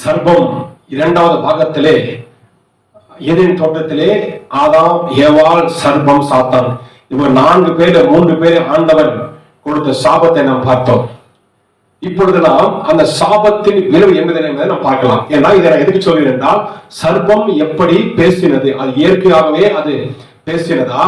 சர்பம் இரண்டாவது பாகத்திலே எதின் தோட்டத்திலே ஆதாம் ஏவாள் சர்பம் சாத்தான். இவர் நான்கு பேர் மூன்று பேர் ஆண்டவன் கொடுத்த சாபத்தை நாம் பார்த்தோம். இப்பொழுது நாம் அந்த சாபத்தின் விளைவு என்பதை என்பதை நாம் பார்க்கலாம். ஏன்னா இதை நான் எதுக்கு சொல்கிறேன் என்றால் எப்படி பேசினது? அது இயற்கையாகவே அது பேசினதா?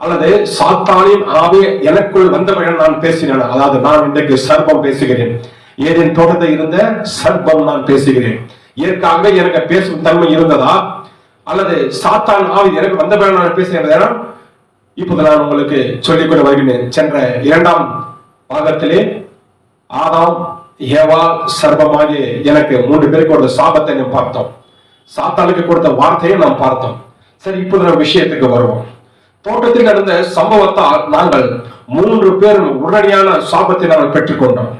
அல்லது சாத்தானின் ஆவி எனக்குள் வந்தவர்கள் நான் பேசினேன்? அதாவது நான் இன்றைக்கு சர்பம் பேசுகிறேன். ஏதேன் தோட்டத்தில் இருந்த சர்ப்பம் நான் பேசுகிறேன். ஏற்காக எனக்கு பேசும் தன்மை இருந்ததா? அல்லது சாத்தான் ஆவி எனக்கு வந்த பிறகு நான் பேசுகிறேன் இப்போது நான் உங்களுக்கு சொல்லிக் கொண்டு வருகிறேன். சென்ற இரண்டாம் பாகத்திலே ஆதாம் ஏவா சர்பமாகிய எனக்கு மூன்று பேருக்கு கொடுத்த சாபத்தை நாம் பார்த்தோம். சாத்தாளுக்கு கொடுத்த வார்த்தையை நாம் பார்த்தோம். சரி இப்போது நம்ம விஷயத்துக்கு வருவோம். தோட்டத்தில் நடந்த சம்பவத்தால் நாங்கள் மூன்று பேரும் உடனடியான சாபத்தை நாங்கள் பெற்றுக்கொண்டோம்.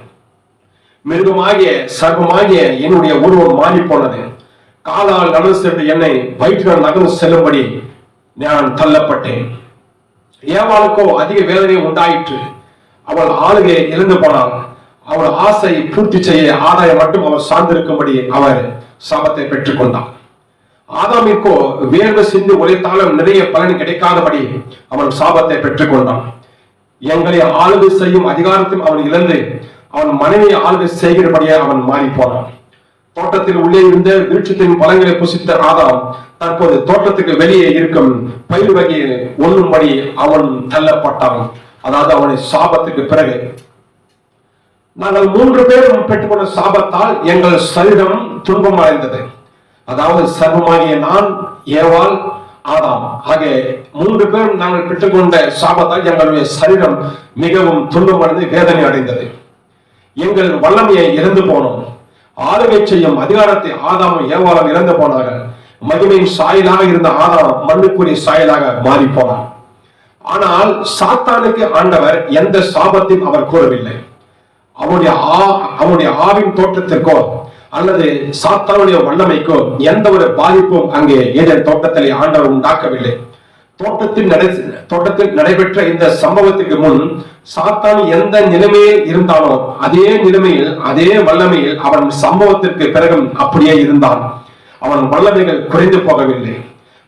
மிருகமாகிய சர்வமாகிய என்னுடைய உருவம் மாறி போனது காலால் நடந்து சென்று என்னை வயிற்றினால் நகர்ந்து செல்லும்படி நான் தள்ளப்பட்டேன். ஏவாளுக்கோ அதிக வேதனை உண்டாயிற்று. அவள் ஆளுகை இழந்து போனாள். அவள் ஆசை பூர்த்தி செய்ய ஆதாயம் மட்டும் அவர் சார்ந்திருக்கும்படி அவர் சாபத்தை பெற்றுக் கொண்டான். ஆதாமிற்கோ வேர்வு சிந்து உழைத்தாலும் நிறைய பலன் கிடைக்காதபடி அவன் சாபத்தை பெற்றுக் கொண்டான். எங்களை ஆளுகை செய்யும் அதிகாரத்தையும் அவன் இழந்து அவன் மனைவியை ஆளுகை செய்கிறபடியே அவன் மாறி போனான். தோட்டத்தில் உள்ளே இருந்த விருட்சத்தின் பழங்களை புசித்த ஆதாம் தற்போது தோட்டத்துக்கு வெளியே இருக்கும் பயிர் வகையை ஒண்ணும்படி அவன் தள்ளப்பட்டான். அதாவது அவனை சாபத்துக்கு பிறகு. நாங்கள் மூன்று பேரும் பெற்றுக்கொண்ட சாபத்தால் எங்கள் சரீரம் துன்பம் அடைந்தது அதாவது சர்வமாகிய நான் ஏவாள் ஆதாம். ஆகிய மூன்று பேரும் நாங்கள் பெற்றுக்கொண்ட சாபத்தால் எங்களுடைய சரீரம் மிகவும் துன்பம் அடைந்து வேதனை அடைந்தது. எங்கள் வல்லமையை இறந்து போனோம். ஆளுகை செய்யும் அதிகாரத்தை ஆதாமும் ஏவாளும் இறந்து போனார்கள். மகிமையின் சாயலாக இருந்த ஆதாம் மண்ணுக்குரிய சாயலாக மாறி போனார் ஆனால் சாத்தானுக்கு ஆண்டவர் எந்த சாபத்தையும் அவர் கூறவில்லை. அவனுடைய ஆ அவனுடைய ஆவின் தோற்றத்திற்கோ அல்லது சாத்தானுடைய வல்லமைக்கோ எந்த ஒரு பாதிப்பும் அங்கே ஏதேன் தோட்டத்திலே ஆண்டவர் உண்டாக்கவில்லை. தோட்டத்தில் நடை தோட்டத்தில் நடைபெற்ற இந்த சம்பவத்துக்கு முன் சாத்தான் எந்த நிலைமையில் இருந்தானோ அதே நிலைமையில் அதே வல்லமையில் அவன் சம்பவத்திற்கு பிறகும் அப்படியே இருந்தான். அவன் வல்லமைகள் குறைந்து போகவில்லை.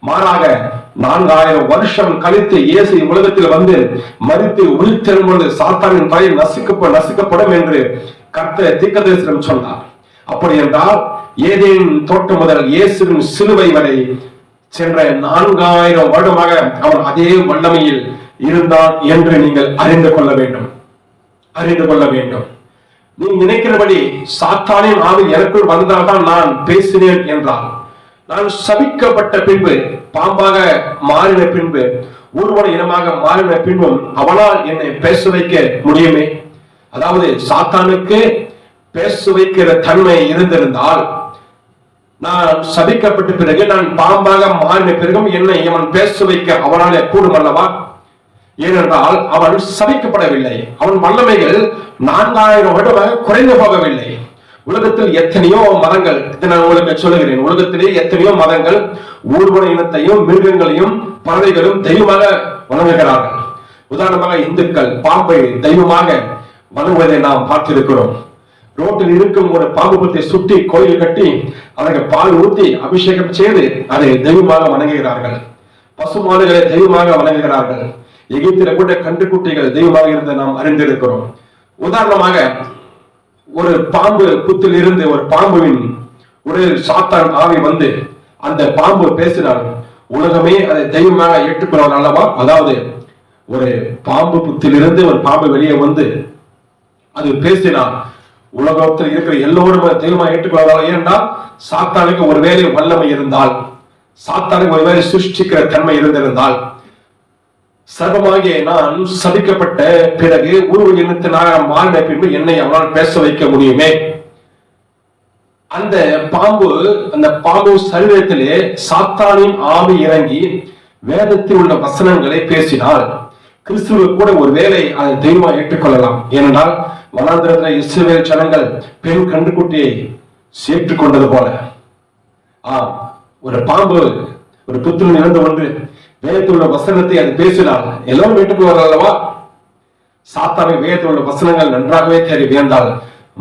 மாறாக நான்காயிரம் வருஷம் கழித்து இயேசு உலகத்தில் வந்து மறித்து உயிர்த்தெழும் பொழுது சாத்தானின் தலை நசுக்க நசுக்கப்படும் என்று கர்த்த தீர்க்கதரிசனம் சொன்னார். அப்படி என்றால் ஏதேன் தோட்டம் முதல் இயேசுவின் சிலுவை வரை சென்ற நான்காயிரம் வருடமாக அவன் அதே வல்லமையில் இருந்தான் என்று நீங்கள் அறிந்து கொள்ள வேண்டும். அறிந்து கொள்ள வேண்டும். நீ நினைக்கிறபடி சாத்தானின் ஆவி எனக்குள் வந்தால்தான் நான் பேசினேன் என்றால் நான் சபிக்கப்பட்ட பின்பு பாம்பாக மாறின பின்பு ஊர்வன இனமாக மாறின பின்பும் அவனால் என்னை பேச வைக்க முடியுமே? அதாவது சாத்தானுக்கு பேச வைக்கிற தன்மை இருந்திருந்தால் நான் சபிக்கப்பட்ட பிறகு நான் பாம்பாக மாறின பிறகும் என்னை அவன் பேச வைக்க அவனாலே கூடும் அல்லவா ஏனென்றால் அவன் சபிக்கப்படவில்லை. அவன் வல்லமைகள் நான்காயிரம் வருடமாக குறைந்து போகவில்லை. உலகத்தில் எத்தனையோ மதங்கள் இதை நான் உங்களுக்கு சொல்லுகிறேன். உலகத்திலே எத்தனையோ மதங்கள் ஊர்வன இனத்தையும் மிருகங்களையும் பறவைகளும் தெய்வமாக வணங்குகிறார்கள். உதாரணமாக இந்துக்கள் பாம்பை தெய்வமாக வணங்குவதை நாம் பார்த்திருக்கிறோம். ரோட்டில் இருக்கும் ஒரு பாம்பு பத்தை சுட்டி கோயில் கட்டி அதற்கு பால் ஊற்றி அபிஷேகம் செய்து அதை தெய்வமாக வணங்குகிறார்கள். பசுமாடுகளை தெய்வமாக வணங்குகிறார்கள். எகிப்தில கூட கன்றுக்குட்டிகள் தெய்வமாக இருந்து நாம் அறிந்திருக்கிறோம். உதாரணமாக ஒரு பாம்பு புத்தில் இருந்து ஒரு பாம்புவின் ஒரு சாத்தான் ஆவி வந்து அந்த பாம்பு பேசினால் உலகமே அதை தெய்வமாக ஏற்றுக்கொள்வார் அல்லவா? அதாவது ஒரு பாம்பு புத்திலிருந்து ஒரு பாம்பு வெளியே வந்து அது பேசினால் உலகத்தில் இருக்கிற எல்லோரும் தீர்மானம் தெய்வமாக ஏற்றுக்கொள்வார்கள் ஏன்னா சாத்தானுக்கு ஒருவேளை வல்லமை இருந்தால் சாத்தானுக்கு ஒருவேளை சிருஷ்டிக்கிற தன்மை இருந்திருந்தால் சர்வமாகிய நான் சபிக்கப்பட்ட பிறகு உருவ எண்ணத்தினாக மாறின பின்பு என்னை அவனால் பேச வைக்க முடியுமே? அந்த பாம்பு அந்த பாம்பு சரீரத்திலே சாத்தானின் ஆவி இறங்கி வேதத்தில் உள்ள வசனங்களை பேசினார். கிறிஸ்துவ கூட ஒருவேளை அதை தெய்வமா ஏற்றுக்கொள்ளலாம். ஏனென்றால் வனாந்திரத்தில் இஸ்ரவேல் ஜனங்கள் பெண் கண்டுக்குட்டியை சேர்த்து கொண்டது போல. ஆ ஒரு பாம்பு ஒரு புத்தில் இறந்து ஒன்று வேதத்தில் உள்ள வசனத்தை அது பேசினால் எல்லோரும் வீட்டுக்கு அல்லவா சாத்தாவை வேதத்தில் உள்ள வசனங்கள் நன்றாகவே தேடி வியந்தால்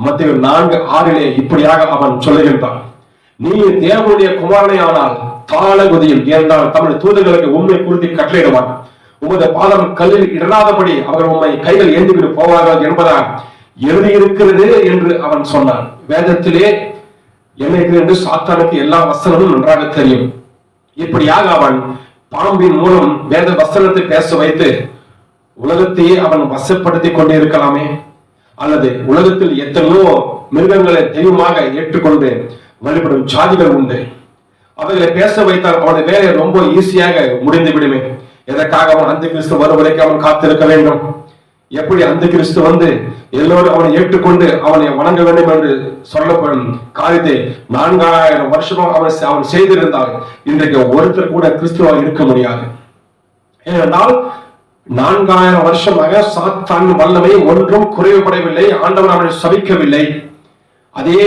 மத்திய நான்கு ஆறிலே இப்படியாக அவன் சொல்லுகின்றான். நீ தேவனுடைய குமாரனை ஆனால் தாளகுதியில் என்றால் தமிழ் தூதர்களுக்கு உண்மை குறித்து கட்டளையிடுவான். உமது பாதம் கல்லில் இடராதபடி அவர் உம்மை கைகள் ஏந்திவிட்டு போவார்கள் என்பதால் எழுதியிருக்கிறது என்று அவன் சொன்னான். வேதத்திலே என்ன என்று சாத்தானுக்கு எல்லா வசனமும் நன்றாக தெரியும். இப்படியாக அவன் பாம்பின் மூலம் வேத வசனத்தை பேச வைத்து உலகத்தையே அவன் வசப்படுத்திக் கொண்டிருக்கலாமே? அல்லது உலகத்தில் எத்தனையோ மிருகங்களை தெய்வமாக ஏற்றுக்கொண்டு வழிபடும் சாதிகள் உண்டு. அவைகளை பேச வைத்தால் அவனது வேலை ரொம்ப ஈஸியாக முடிந்து விடுமே. எதற்காக அவன் அந்த கிறிஸ்து வரும் அவன் காத்திருக்க வேண்டும்? எப்படி அந்த கிறிஸ்து வந்து எல்லோரும் அவனை ஏற்றுக்கொண்டு அவனை வணங்க வேண்டும் என்று சொல்லப்படும் காரியத்தை நான்காயிரம் வருஷமும் அவன் அவன் செய்திருந்தால் இன்றைக்கு ஒருத்தர் கூட கிறிஸ்துவாக இருக்க முடியாது. ஏனென்றால் நான்காயிரம் வருஷமாக சாத்தான் வல்லமை ஒன்றும் குறைவுபடவில்லை ஆண்டவன் அவனை சபிக்கவில்லை. அதே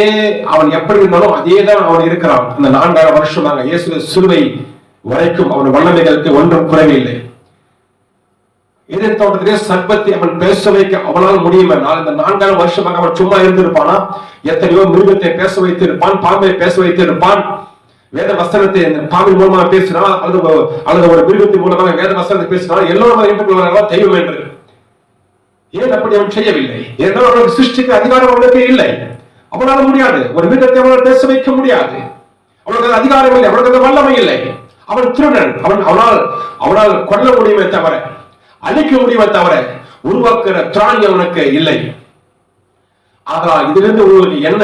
அவன் எப்படி இருந்தாலும் அதே தான் அவன் இருக்கிறான். அந்த நான்காயிரம் வருஷமாக இயேசு சிலுவை வரைக்கும் அவன் வல்லமைகளுக்கு ஒன்றும் குறைவில்லை இதே தோட்டத்திலே சர்ப்பத்தை அவன் பேச வைக்க அவனால் முடியும் என்றால் இந்த நான்காயிரம் வருஷமாக அவன் சும்மா இருந்திருப்பானா? எத்தனையோ மிருகத்தை பேச வைத்திருப்பான் பாம்பை பேச வைத்திருப்பான். வேத வசனத்தை பாம்பின் மூலமாக பேசினால் அல்லது ஒரு- அல்லது ஒரு மிருகத்தின் மூலமாக வேத வசனத்தை பேசினால் எல்லோரும் அதை தெய்வம் என்று. ஏன் அப்படி அவன் செய்யவில்லை? ஏனென்றால் அவனுக்கு சிருஷ்டிக்கு அதிகாரம் அவனுக்கு இல்லை. அவனால் முடியாது. ஒரு மிருகத்தை அவனால் பேச வைக்க முடியாது. அவனுக்கு அதிகாரம் இல்லை. அவனுக்கு வல்லமை இல்லை. அவன் திருடன். அவன் அவனால் அவனால் கொல்ல முடியுமே தவிர அழிக்க முடியுமே தவிர உருவாக்குற திராணி அவனுக்கு இல்லை. ஆதலால் இதிலிருந்து உங்களுக்கு என்ன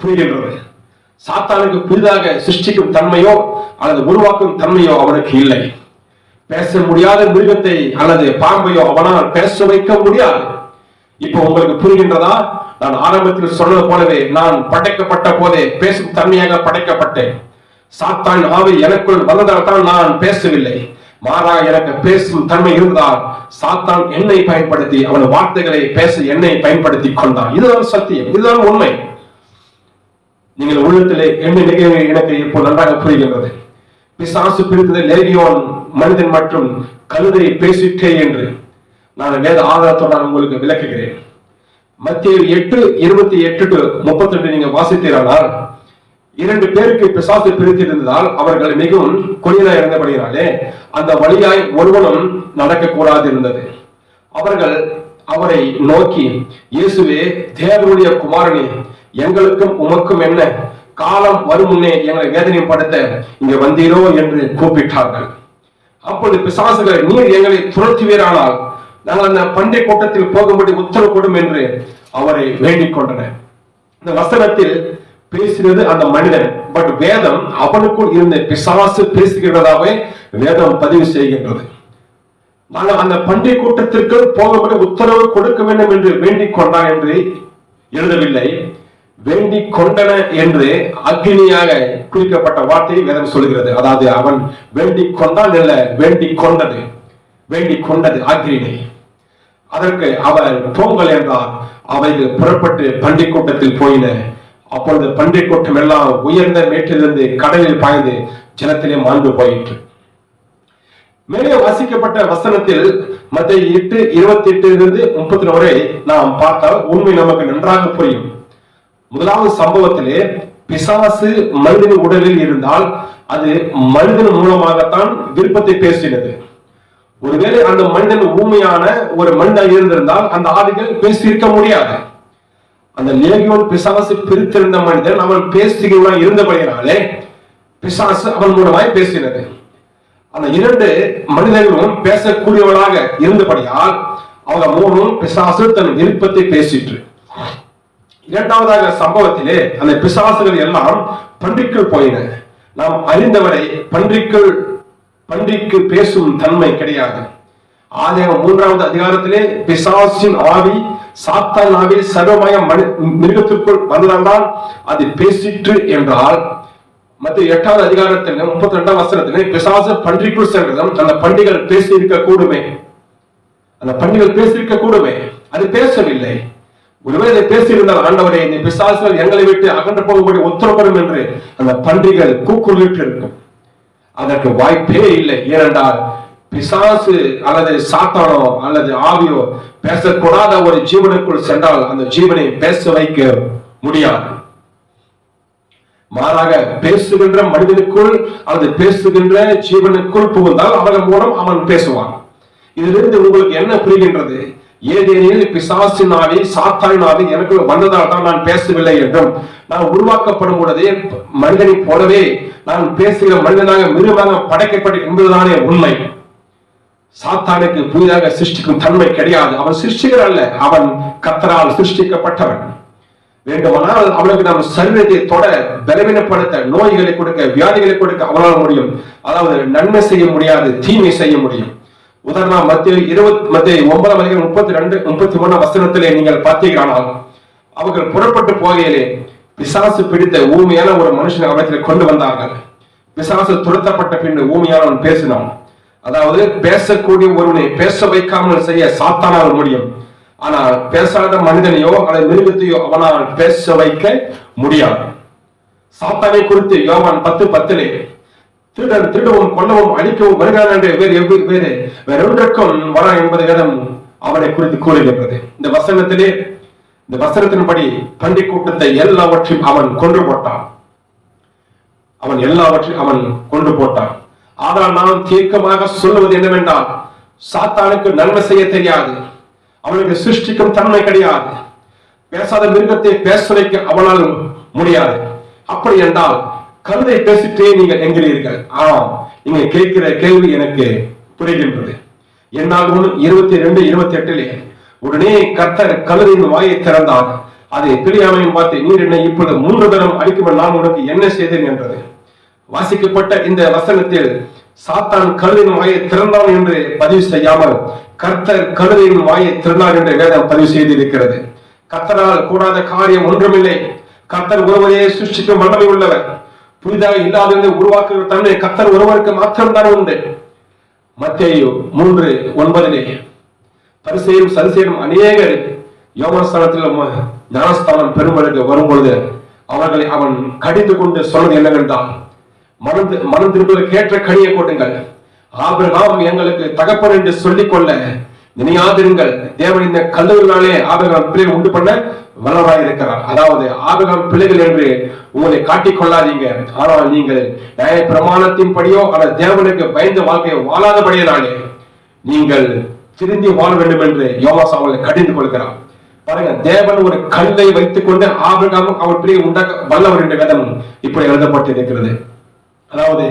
புரிகின்றது? சாத்தானுக்கு புதிதாக சிருஷ்டிக்கும் தன்மையோ அல்லது உருவாக்கும் தன்மையோ அவனுக்கு இல்லை. பேச முடியாத மிருகத்தை அல்லது பாம்பையோ அவனால் பேச வைக்க முடியாது. இப்போ உங்களுக்கு புரிகின்றதா? நான் ஆரம்பத்தில் சொன்னது போலவே நான் படைக்கப்பட்ட போதே பேசும் தன்மையாக படைக்கப்பட்டேன். சாத்தான் ஆவி எனக்குள் வந்ததால் தான் நான் பேசவில்லை. மாறா எனக்கு பேசும் தன்மை இருந்தால் சாத்தான் என்னை பயன்படுத்தி அவன் வார்த்தைகளை பேச என்னை பயன்படுத்தி கொண்டான். இதுதான் சத்தியம் இதுதான் உண்மை. நீங்கள் உள்ளத்திலே என்ன நிகழ்வு எனக்கு இப்போ நன்றாக புரிகின்றது. பிசாசு பிரித்தது லேகியோன் மனிதன் மற்றும் கழுதை பேசிட்டே என்று நான் வேத ஆதாரத்தோடு உங்களுக்கு விளக்குகிறேன். மத்திய எட்டு இருபத்தி எட்டு டு முப்பத்தி ரெண்டு நீங்க வாசித்தீரானால் இரண்டு பேருக்கு பிசாசு பிரித்திருந்ததால் அவர்கள் மிகவும் கொடியனாய் இருந்தபடினாலே அந்த வழியாய் ஒருவனும் நடக்கக்கூடாது இருந்தது அவர்கள் அவரை நோக்கி இயேசுவே தேவனுடைய குமாரனே எங்களுக்கும் உமக்கும் என்ன? காலம் வரும் முன்னே எங்களை வேதனைப்படுத்த இங்க வந்தீரோ? என்று கூப்பிட்டார்கள். அப்பொழுது பிசாசுகள் நீர் எங்களை துரத்துவீரானால் நாங்கள் அந்த பண்டை கூட்டத்தில் போகும்படி உத்தரவு கொடும் என்று அவரை வேண்டிக் கொண்டனர். இந்த வசனத்தில் பேசினது அந்த மனிதன். பட் வேதம் அவனுக்குள் இருந்த பிசாசு பேசுகிறதாவே வேதம் பதிவு செய்கின்றது. நாங்கள் அந்த பண்டிகை கூட்டத்திற்கு போகப்பட்ட உத்தரவு கொடுக்க வேண்டும் என்று வேண்டிக் கொண்டான் என்று எழுதவில்லை. வேண்டிக் கொண்டன என்று அக்னியாக குறிக்கப்பட்ட வார்த்தையை வேதம் சொல்கிறது. அதாவது அவன் வேண்டிக் கொண்டான் இல்ல வேண்டிக் கொண்டது. வேண்டிக் கொண்டது அக்னினை அதற்கு அவர் பொங்கல் என்றார். அவைகள் புறப்பட்டு பண்டிகை கூட்டத்தில் போயின. அப்பொழுது பண்டை கூட்டம் எல்லாம் உயர்ந்த மேட்டிலிருந்து கடலில் பாய்ந்து ஜலத்திலே மாண்டு போயிற்று. மேலே வாசிக்கப்பட்ட வசனத்தில் மத்திய எட்டு இருபத்தி எட்டிலிருந்து முப்பத்தி வரை நாம் பார்த்தால் உண்மை நமக்கு நன்றாக புரியும். முதலாவது சம்பவத்திலே பிசாசு மனிதன் உடலில் இருந்தால் அது மனிதன் மூலமாகத்தான் விருப்பத்தை பேசினது. ஒருவேளை அந்த மனிதன் ஊமையான ஒரு மனிதன் இருந்திருந்தால் அந்த ஆவிகள் பேசியிருக்க முடியாது. அந்த லேகியோன் பிசாசு பிரித்திருந்த மனிதன் அவன் பேசுகிறவன் இருந்தபடியினாலே பிசாசு அவன் மூலமாய் பேசினது. அந்த இரண்டு மனிதர்களும் பேசக்கூடியவளாக இருந்தபடியால் அவங்க மூணும் பிசாசு தன் விருப்பத்தை பேசிற்று. இரண்டாவதாக சம்பவத்திலே அந்த பிசாசுகள் எல்லாம் பன்றிக்குள் போயின. நாம் அறிந்தவரை பன்றிக்குள் பன்றிக்கு பேசும் தன்மை கிடையாது. ஆதியாகமம் மூன்றாவது அதிகாரத்திலே பிசாசின் ஆவி சாத்தான் ஆவி சர்வமய மிருகத்திற்குள் வந்ததால் அது பேசிற்று என்றால் மற்ற எட்டாவது அதிகாரத்தில் முப்பத்தி ரெண்டாம் வசனத்திலே பிசாசு பன்றிக்குள் சென்றதும் அந்த பண்டிகள் பேசி இருக்க கூடுமே அந்த பண்டிகள் பேசியிருக்க கூடுமே அது பேசவில்லை. ஒருவேளை இதை பேசியிருந்தால் ஆண்டவரே இந்த பிசாசுகள் எங்களை விட்டு அகன்று போகும்படி உத்தரப்படும் என்று அந்த பன்றிகள் கூக்குரலிட்டு இருக்கும். அதற்கு வாய்ப்பே இல்லை. ஏனென்றால் பிசாசு அல்லது சாத்தானோ அல்லது ஆவியோ பேசக்கூடாத ஒரு ஜீவனுக்குள் சென்றால் அந்த ஜீவனை பேச வைக்க முடியாது. மாறாக பேசுகின்ற மனிதனுக்குள் அல்லது பேசுகின்ற ஜீவனுக்குள் புகுந்தால் அவன் மூலம் அவன் பேசுவான். இதிலிருந்து உங்களுக்கு என்ன புரிகின்றது? ஏதேனில் பிசாசின் ஆவி சாத்தானின் எனக்குள் வந்ததால் தான் நான் பேசவில்லை என்றும் நான் உருவாக்கப்படும் பொழுதே மனிதனைப் போலவே நான் பேசுகிற மனிதனாக மிருகமாக படைக்கப்பட்ட என்பதுதானே உண்மை. சாத்தானுக்கு புதிதாக சிருஷ்டிக்கும் தன்மை கிடையாது. அவன் சிருஷ்டிகர் அல்ல. அவன் கத்தரால் சிருஷ்டிக்கப்பட்டவன். வேண்டுமானால் அவனுக்கு நம் சரீரத்தை தொட பலவீனப்படுத்த நோய்களை கொடுக்க வியாதிகளை கொடுக்க அவனால் முடியும். அதாவது நன்மை செய்ய முடியாது தீமை செய்ய முடியும். உதாரணம் மத்திய இருபத்தி மத்திய ஒன்பதாம் அதிகாரம் முப்பத்தி ரெண்டு முப்பத்தி மூணாம் வசனத்திலே நீங்கள் பார்த்தீர்களானால் அவர்கள் புறப்பட்டு போகையிலே பிசாசு பிடித்த ஊமையான ஒரு மனுஷனை அவற்றில் கொண்டு வந்தார்கள். பிசாசு துரத்தப்பட்ட பின் ஊமையானவன் பேசினான். அதாவது பேசக்கூடிய ஒருவனை பேச வைக்காமல் செய்ய சாத்தானால் முடியும். ஆனால் பேசாத மனிதனையோ அல்லது மிருகத்தையோ அவனால் பேச வைக்க முடியாது. சாத்தானை குறித்து யோவான் பத்து பத்திலே திருடன் திருடவும் கொல்லவும் அழிக்கவும் வருகிறான் என்று வேறு எவ்வி- வேறு வேற ஒன்றுக்கும் வரான் என்பது வேதம் அவனை குறித்து கூறுகின்றது. இந்த வசனத்திலே இந்த வசனத்தின்படி பண்டி கூட்டத்தை எல்லாவற்றையும் அவன் கொன்று போட்டான். அவன் எல்லாவற்றையும் அவன் கொண்டு போட்டான். ஆனால் நாம் தீர்க்கமாக சொல்லுவது என்னவென்றால் சாத்தானுக்கு நன்மை செய்ய தெரியாது அவனுக்கு சிருஷ்டிக்கும் தன்மை கிடையாது. பேசாத மிருகத்தை பேச வைக்க அவனால் முடியாது. அப்படி என்றால் கருதை பேசிட்டே நீங்கள் என்கிறீர்கள். ஆம் நீங்க கேட்கிற கேள்வி எனக்கு புரிகின்றது. ஒன்று இருபத்தி ரெண்டு இருபத்தி எட்டிலே உடனே கர்த்தர் கழுதையின் வாயை திறந்தார். அதை பிரியாமையும் பார்த்து நீர் என்னை இப்பொழுது மூன்று தரம் அடிக்கும் நான் உனக்கு என்ன செய்தேன்? என்றது. வாசிக்கப்பட்ட இந்த வசனத்தில் சாத்தான் கழுதையின் வாயை திறந்தான் என்று பதிவு செய்யாமல் கர்த்தர் கழுதையின் வாயை திறந்தார் என்று வேதம் பதிவு செய்திருக்கிறது. கர்த்தரால் கூடாத காரியம் ஒன்றுமில்லை. கர்த்தர் ஒருவரையே சிருஷ்டிக்கும் வல்லமை உள்ளவர். புதிதாக இல்லாததை உருவாக்குகிற தன்மை கர்த்தர் ஒருவருக்கு மாத்திரம்தான் உண்டு. மத்திய மூன்று ஒன்பதிலே பரிசெயும் சரிசெயும் அநேகர் யோகஸ்தானத்தில் ஞானஸ்தானம் ஞானஸ்தானம் வரும் பொழுது அவர்களை அவன் கடிந்து கொண்டு சொன்னது என்னவென்றால் மனம் மனம் திரும்புவதற்கு ஏற்ற கனியை கொடுங்கள் ஆபிரகாம் எங்களுக்கு தகப்பன் என்று சொல்லிக் கொள்ள நினையாதிருங்கள். தேவன் இந்த கல்லூரினாலே ஆபிரகாம் பிள்ளைகள் உண்டு பண்ண வல்லவராய் இருக்கிறார் அதாவது ஆபிரகாம் பிள்ளைகள் என்று உங்களை காட்டிக் கொள்ளாதீங்க. ஆனால் நீங்கள் நியாய பிரமாணத்தின் படியோ ஆனால் தேவனுக்கு பயந்த வாழ்க்கையை வாழாதபடியினாலே நீங்கள் திருந்தி வாழ வேண்டும் என்று யோவாஸ் அவங்களை கடிந்து கொள்கிறார். பாருங்க தேவன் ஒரு கல்லை வைத்துக் கொண்டு ஆபிரகாமும் அவர் பிரியை உண்டாக்க வல்லவர் என்ற கதம் இப்படி எழுதப்பட்டிருக்கிறது. அதாவது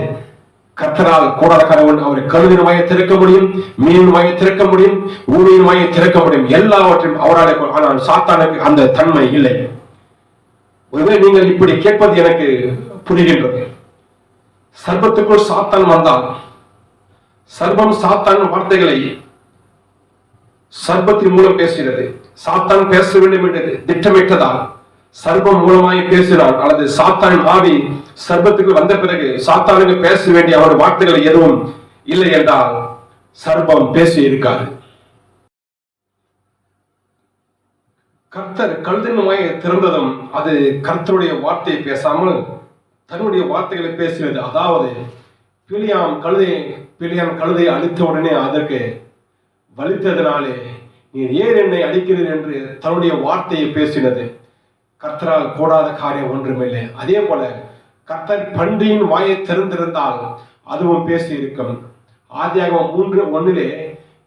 கத்தனால் கூடாத கடவுள் அவர் கழுவின் வாயை திறக்க முடியும் மீனின் வாயை திறக்க முடியும் ஊழியின் வாயை திறக்க முடியும். எல்லாவற்றையும் அவரால் ஆனால் சாத்தானுக்கு அந்த தன்மை இல்லை. ஒருவே நீங்கள் இப்படி கேட்பது எனக்கு புரிகின்றது. சர்பத்துக்குள் சாத்தான் வந்தால் சர்பம் சாத்தான் வார்த்தைகளை சர்பத்தின் மூலம் பேசுகிறது. சாத்தான் பேச வேண்டும் என்று திட்டமிட்டதால் சர்பம் மூலமாய் பேசினான் அல்லது சாத்தானின் ஆவி சர்பத்துக்கு வந்த பிறகு சாத்தானுக்கு பேச வேண்டிய அவர் வார்த்தைகள் எதுவும் இல்லை என்றால் சர்பம் பேசி இருக்காது கர்த்தர் கழுதின் வாயை திறந்ததும் அது கர்த்தருடைய வார்த்தையை பேசாமல் தன்னுடைய வார்த்தைகளை பேசியது. அதாவது பிளியாம் கழுதை பிளியாம் கழுதை அழித்த உடனே அதற்கு வலித்ததினாலே நீர் ஏன் என்னை அடிக்கிறீர்? என்று தன்னுடைய வார்த்தையை பேசினது. கர்த்தரால் கூடாத காரியம் ஒன்றுமில்லை. அதே போல கர்த்தர் பன்றியின் வாயை திறந்திருந்தால் அதுவும் பேசி இருக்கும் ஆதியாகமம் மூன்று ஒன்றிலே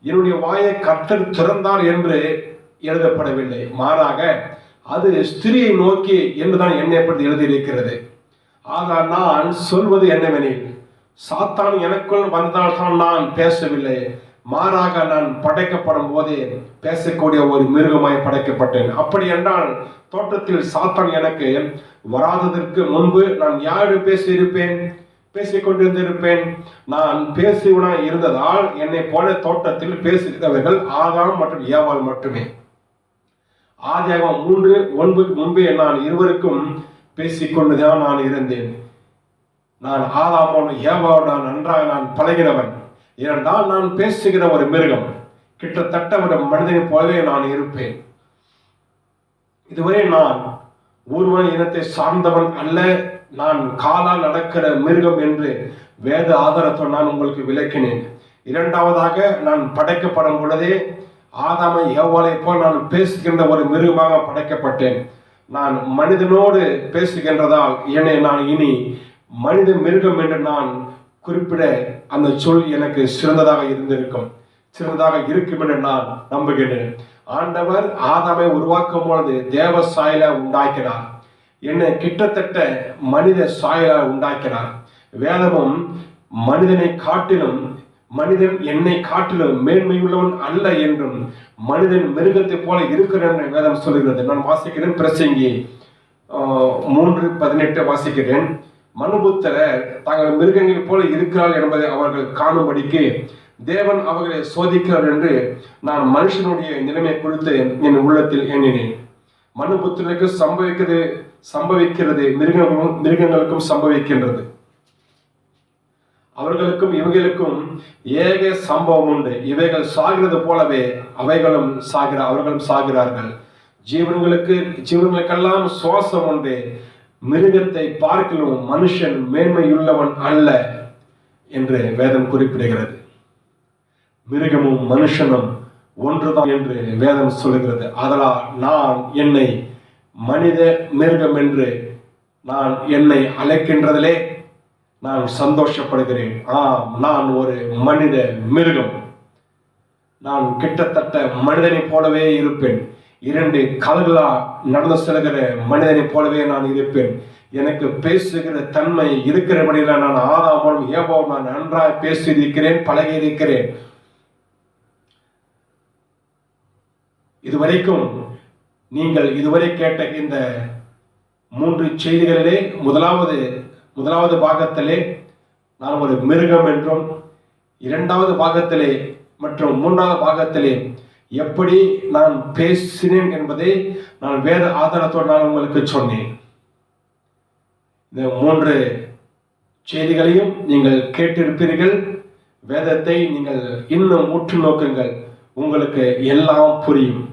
என்னுடைய வாயை கர்த்தர் திறந்தார் என்று எழுதப்படவில்லை. மாறாக அது ஸ்திரியை நோக்கி என்றுதான் என்னை பற்றி எழுதியிருக்கிறது. ஆனால் நான் சொல்வது என்னவெனில் சாத்தான் எனக்குள் வந்தால்தான் நான் பேசவில்லை. மாறாக நான் படைக்கப்படும் போதே பேசக்கூடிய ஒரு மிருகமாய் படைக்கப்பட்டேன். அப்படி என்றால் தோட்டத்தில் சாத்தான் எனக்கு வராததற்கு முன்பு நான் யாரு பேசியிருப்பேன்? பேசிக் கொண்டிருந்திருப்பேன் நான் பேசுவனாய் இருந்ததால் என்னை போல தோட்டத்தில் பேசுகிறவர்கள் ஆதாம் மற்றும் ஏவாள் மட்டுமே. ஆதியாகம் மூன்று ஒன்பதுக்கு முன்பே நான் இருவருக்கும் பேசிக்கொண்டுதான் நான் இருந்தேன். நான் ஆதாமோடு ஏவாவோடு நான் நன்றாக நான் பழகினவன். ஏனென்றால் நான் பேசுகிற ஒரு மிருகம். கிட்டத்தட்ட ஒரு மனிதனை போலவே நான் இருப்பேன். இதுவரை நான் ஊர்வன இனத்தை சார்ந்தவன் அல்ல. நான் காலால் நடக்கிற மிருகம் என்று வேத ஆதாரத்தை நான் உங்களுக்கு விளக்கினேன். இரண்டாவதாக நான் படைக்கப்படும் பொழுதே ஆதாமை ஏவாளை போல் நான் பேசுகின்ற ஒரு மிருகமாக படைக்கப்பட்டேன். நான் மனிதனோடு பேசுகின்றதால் என்னை நான் இனி மனித மிருகம் என்று நான் குறிப்பிட அந்த சொல் எனக்கு சிறந்ததாக இருந்திருக்கும். சிறந்ததாக இருக்கும் என்று நான் நம்புகிறேன் ஆண்டவர் ஆதாமை உருவாக்கும் பொழுது தேவ சாயல உண்டாக்கினார். என்னை கிட்டத்தட்ட மனித சாயல உண்டாக்கினார். வேதமும் மனிதனை காட்டிலும் மனிதன் என்னை காட்டிலும் மேன்மையுள்ளவன் அல்ல என்றும் மனிதன் மிருகத்தை போல இருக்கிறான் என்று வேதம் சொல்லுகிறது. நான் வாசிக்கிறேன் பிரசங்கி மூன்று பதினெட்டு வாசிக்கிறேன். மனுபுத்தரர் தாங்கள் மிருகங்களைப் போல இருக்கிறாள் என்பதை அவர்கள் காணும்படிக்கு தேவன் அவர்களை சோதிக்கிறார் என்று நான் மனுஷனுடைய நிலைமை குறித்து என் உள்ளத்தில் எண்ணினேன். மனுபுத்திரனுக்கு சம்பவிக்கிறது சம்பவிக்கிறது மிருகங்களும் மிருகங்களுக்கும் சம்பவிக்கின்றது. அவர்களுக்கும் இவைகளுக்கும் ஏக சம்பவம் உண்டு. இவைகள் சாகிறது போலவே அவைகளும் சாகிற அவர்களும் சாகிறார்கள். ஜீவன்களுக்கு ஜீவன்களுக்கெல்லாம் சுவாசம் உண்டு. மிருகத்தை பார்க்கலும் மனுஷன் மேன்மையுள்ளவன் அல்ல என்று வேதம் குறிப்பிடுகிறது. மிருகமும் மனுஷனும் ஒன்றுதான் என்று வேதம் சொல்லுகிறது. அதனால் நான் என்னை மனித மிருகம் என்று நான் என்னை அழைக்கின்றதிலே நான் சந்தோஷப்படுகிறேன். ஆம் நான் ஒரு மனித மிருகம். நான் கிட்டத்தட்ட மனிதனை போலவே இருப்பேன். இரண்டு கால்களா நடந்து செல்கிற மனிதனை போலவே நான் இருப்பேன். எனக்கு பேசுகிற தன்மை இருக்கிறபடியில் நான் ஆதாமலும் ஏவோ நான் நன்றாய் பேசி இருக்கிறேன் பழகி இருக்கிறேன் இதுவரைக்கும் நீங்கள் இதுவரை கேட்ட இந்த மூன்று செய்திகளிலே முதலாவது முதலாவது பாகத்திலே நான் ஒரு மிருகம் என்றும் இரண்டாவது பாகத்திலே மற்றும் மூன்றாவது பாகத்திலே எப்படி நான் பேசினேன் என்பதை நான் வேத ஆதாரத்தோடு நான் உங்களுக்கு சொன்னேன். இந்த மூன்று செய்திகளையும் நீங்கள் கேட்டிருப்பீர்கள். வேதத்தை நீங்கள் இன்னும் உற்று நோக்குங்கள். உங்களுக்கு எல்லாம் புரியும்.